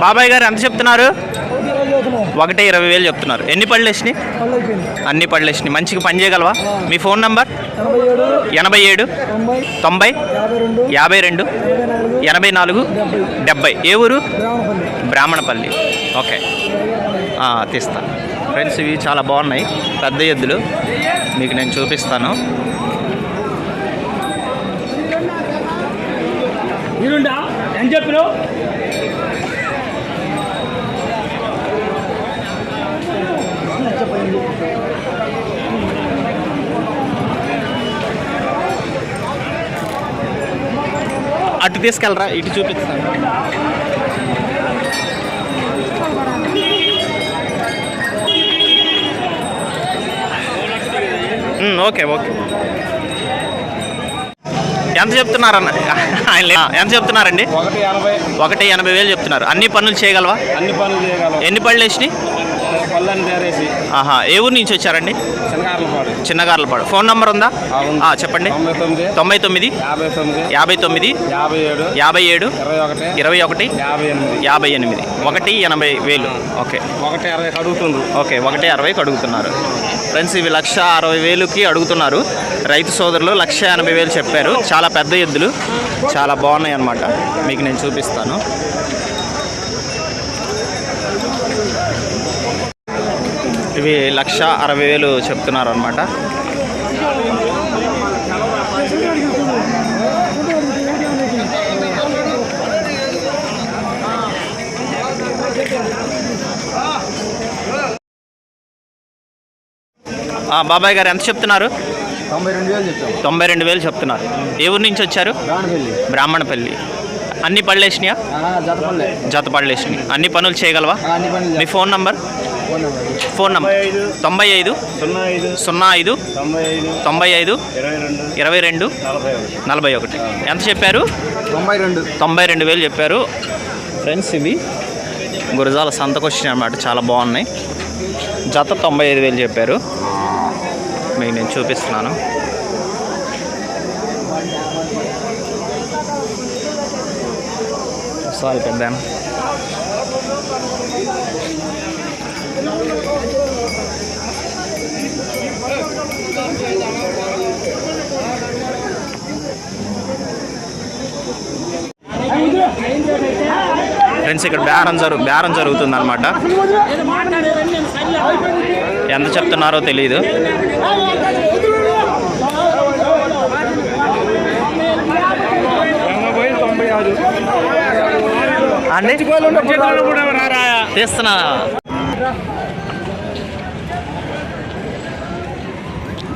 బాబాయ్ గారు ఎంత చెప్తున్నారు? ఒకటే ఇరవై వేలు చెప్తున్నారు. ఎన్ని పళ్ళు వేసినాయి అన్ని పళ్ళు వేసినాయి మంచిగా పని చేయగలవా? మీ ఫోన్ నంబర్? ఎనభై ఏడు తొంభై యాభై రెండు ఎనభై నాలుగు డెబ్బై. ఏ ఊరు? బ్రాహ్మణపల్లి. ఓకే. ఆ, తీస్తాను ఫ్రెండ్స్ ఇవి చాలా బాగున్నాయి. పెద్ద ఎద్దులు. మీకు నేను చూపిస్తాను. ఎంత చెప్పినావు? అటు తీసుకెళ్ళరా ఇటు చూపిస్తాను. Okay okay. ఎంత చెప్తున్నారన్న? ఆయన ఎంత చెప్తున్నారండి? ఒకటి ఎనభై. వేలు చెప్తున్నారు. అన్ని పనులు చేయగలవా? అన్ని పనులు చేయగలం. ఎన్ని పళ్ళు వేసినాయి? ఆహా ఏ ఊరు నుంచి వచ్చారండి? చిన్నగార్లపాడు ఫోన్ నంబర్ ఉందా? చెప్పండి. తొంభై తొమ్మిది యాభై తొమ్మిది యాభై ఏడు ఇరవై ఒకటి యాభై ఎనిమిది. ఒకటి ఎనభై వేలు. ఓకే. ఒకటి అరవై ఓకే ఒకటి అరవైకి అడుగుతున్నారు. ఫ్రెండ్స్ ఇవి లక్ష అరవై వేలుకి అడుగుతున్నారు. రైతు సోదరులు లక్ష ఎనభై వేలు చెప్పారు. చాలా పెద్ద ఎద్దులు. చాలా బాగున్నాయి అన్నమాట మీకు నేను చూపిస్తాను. ఇవి లక్ష అరవై వేలు చెప్తున్నారు అనమాట బాబాయ్ గారు ఎంత చెప్తున్నారు? తొంభై రెండు వేలు చెప్తాం తొంభై రెండు వేలు చెప్తున్నారు. ఏ ఊరు నుంచి వచ్చారు? బ్రాహ్మణపల్లి. అన్ని పళ్ళేసినాయా? జత పళ్ళేసినాయి అన్ని పనులు చేయగలవా? మీ ఫోన్ నంబర్? ఫోన్ నెంబర్ తొంభై ఐదు సున్నా ఐదు సున్నా ఐదు తొంభై ఐదు తొంభై ఐదు ఇరవై రెండు ఇరవై రెండు నలభై ఒకటి. నలభై ఒకటి. ఎంత చెప్పారు? తొంభై రెండు. తొంభై రెండు వేలు చెప్పారు. ఫ్రెండ్స్ ఇవి గురజాల సంతకు వచ్చినాయి అన్నమాట చాలా బాగున్నాయి. జత తొంభై ఐదు వేలు చెప్పారు. మీకు నేను చూపిస్తున్నాను. సారీ పెద్ద ఫ్రెండ్స్ ఇక్కడ బేరం జరుగు బేరం జరుగుతుంది అనమాట ఎంత చెప్తున్నారో తెలియదు తీస్తున్నా.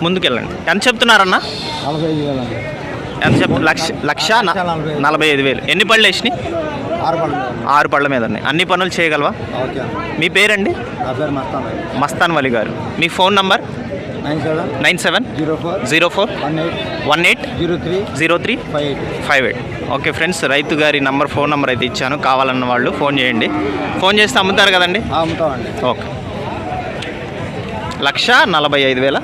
ముందుకెళ్ళండి. ఎంత చెప్తున్నారన్న? నలభై ఐదు వేలు ఎంత చెప్ లక్ష లక్ష నలభై ఐదు. వేలు. ఎన్ని పళ్ళు వేసినాయి? ఆరు పళ్ళు ఆరు పళ్ళ మీద ఉన్నాయి. అన్ని పనులు చేయగలవా? మీ పేరండి? మస్తాన్ మస్తాన్ వలి గారు. మీ phone number? Nine seven nine seven zero four zero four one eight one eight zero three zero three five eight five eight. Okay friends రైతు గారి నంబర్ ఫోన్ నంబర్ అయితే ఇచ్చాను. కావాలన్న వాళ్ళు ఫోన్ చేయండి. ఫోన్ చేస్తే అమ్ముతారు కదండి? అమ్ముతామండి. ఓకే. లక్ష నలభై ఐదు వేల.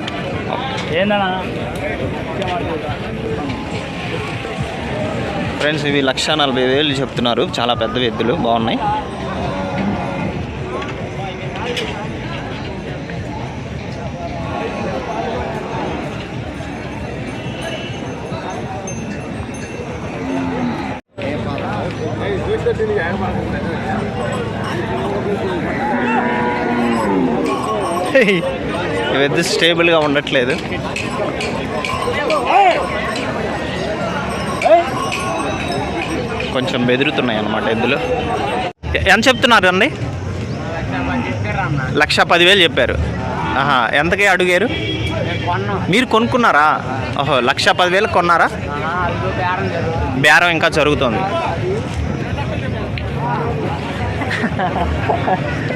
ఫ్రెండ్స్ ఇవి లక్ష నలభై వేలు చెప్తున్నారు. చాలా పెద్ద ఎద్దులు బాగున్నాయి. ఇవి స్టేబుల్గా ఉండట్లేదు. కొంచెం బెదురుతున్నాయి అన్నమాట ఎద్దులు. ఎంత చెప్తున్నారు అండి? లక్ష పదివేలు చెప్పారు. ఆహా ఎంతకే అడిగారు? మీరు కొనుక్కున్నారా? ఓహో లక్ష పదివేలు కొన్నారా? బేరం ఇంకా జరుగుతోంది.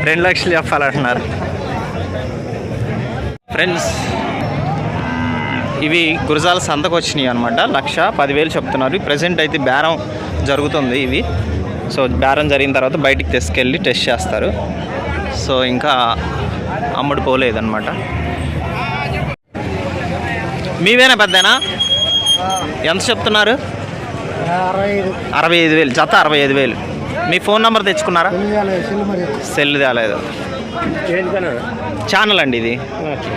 రెండు లక్షలు చెప్పాలంటున్నారు. ఫ్రెండ్స్ ఇవి గురజాల సంతకు వచ్చినాయి అనమాట లక్ష పదివేలు చెప్తున్నారు. ప్రజెంట్ అయితే బేరం జరుగుతుంది ఇవి. సో బేరం జరిగిన తర్వాత బయటికి తీసుకెళ్ళి టెస్ట్ చేస్తారు. సో ఇంకా అమ్ముడు పోలేదన్నమాట. మీవేనా పెద్దనా? ఎంత చెప్తున్నారు? అరవై ఐదు. అరవై ఐదు వేలు జత అరవై ఐదు వేలు. మీ ఫోన్ నెంబర్ తెచ్చుకున్నారా? సెల్ తేలేదు. ఛానల్ అండి ఇది.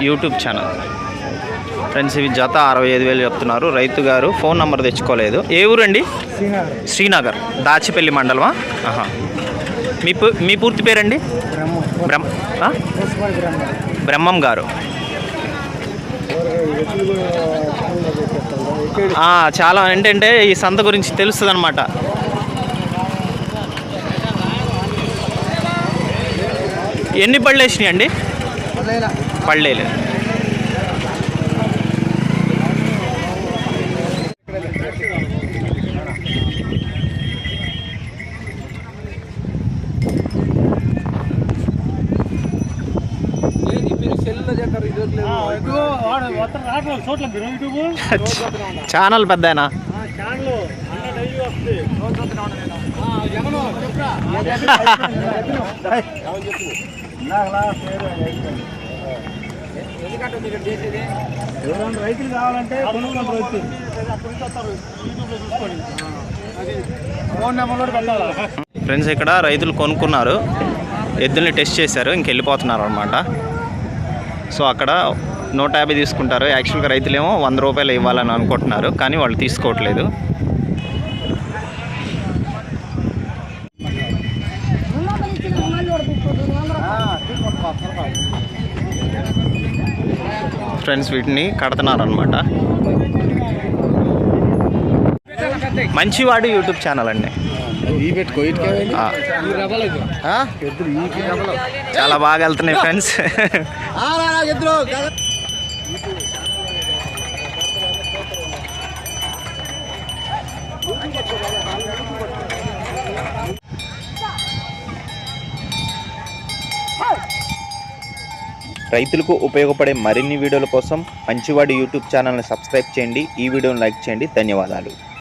YouTube channel. ఫ్రెండ్స్ ఇవి జత అరవై ఐదు వేలు చెప్తున్నారు. రైతు గారు ఫోన్ నెంబర్ తెచ్చుకోలేదు. ఏ ఊరండి? శ్రీనగర్. దాచిపల్లి మండలమా? ఆహా. మీ మీ పూర్తి పేరండి? బ్రహ్మ. గారు. చాలా ఏంటంటే ఈ సంత గురించి తెలుస్తుంది అనమాట ఎన్ని పళ్ళు వేసినాయి అండి పళ్ళేలు ఛానల్ వస్తుంది ఎవరైనా రైతులు కావాలంటే ఫోన్ ఫ్రెండ్స్ ఇక్కడ రైతులు కొనుక్కున్నారు. ఎద్దుల్ని టెస్ట్ చేశారు ఇంక వెళ్ళిపోతున్నారు అనమాట సో అక్కడ నూట యాభై తీసుకుంటారు. యాక్చువల్గా రైతులేమో వంద రూపాయలు ఇవ్వాలని అనుకుంటున్నారు కానీ వాళ్ళు తీసుకోవట్లేదు. ఫ్రెండ్స్ వీటిని కడుతున్నారనమాట మంచివాడు యూట్యూబ్ ఛానల్ అండి. చాలా బాగా వెళ్తున్నాయి ఫ్రెండ్స్. రైతులకు ఉపయోగపడే మరిన్ని వీడియోల కోసం మంచివాడి యూట్యూబ్ ఛానల్ని సబ్స్క్రైబ్ చేయండి. ఈ వీడియోని లైక్ చేయండి. ధన్యవాదాలు.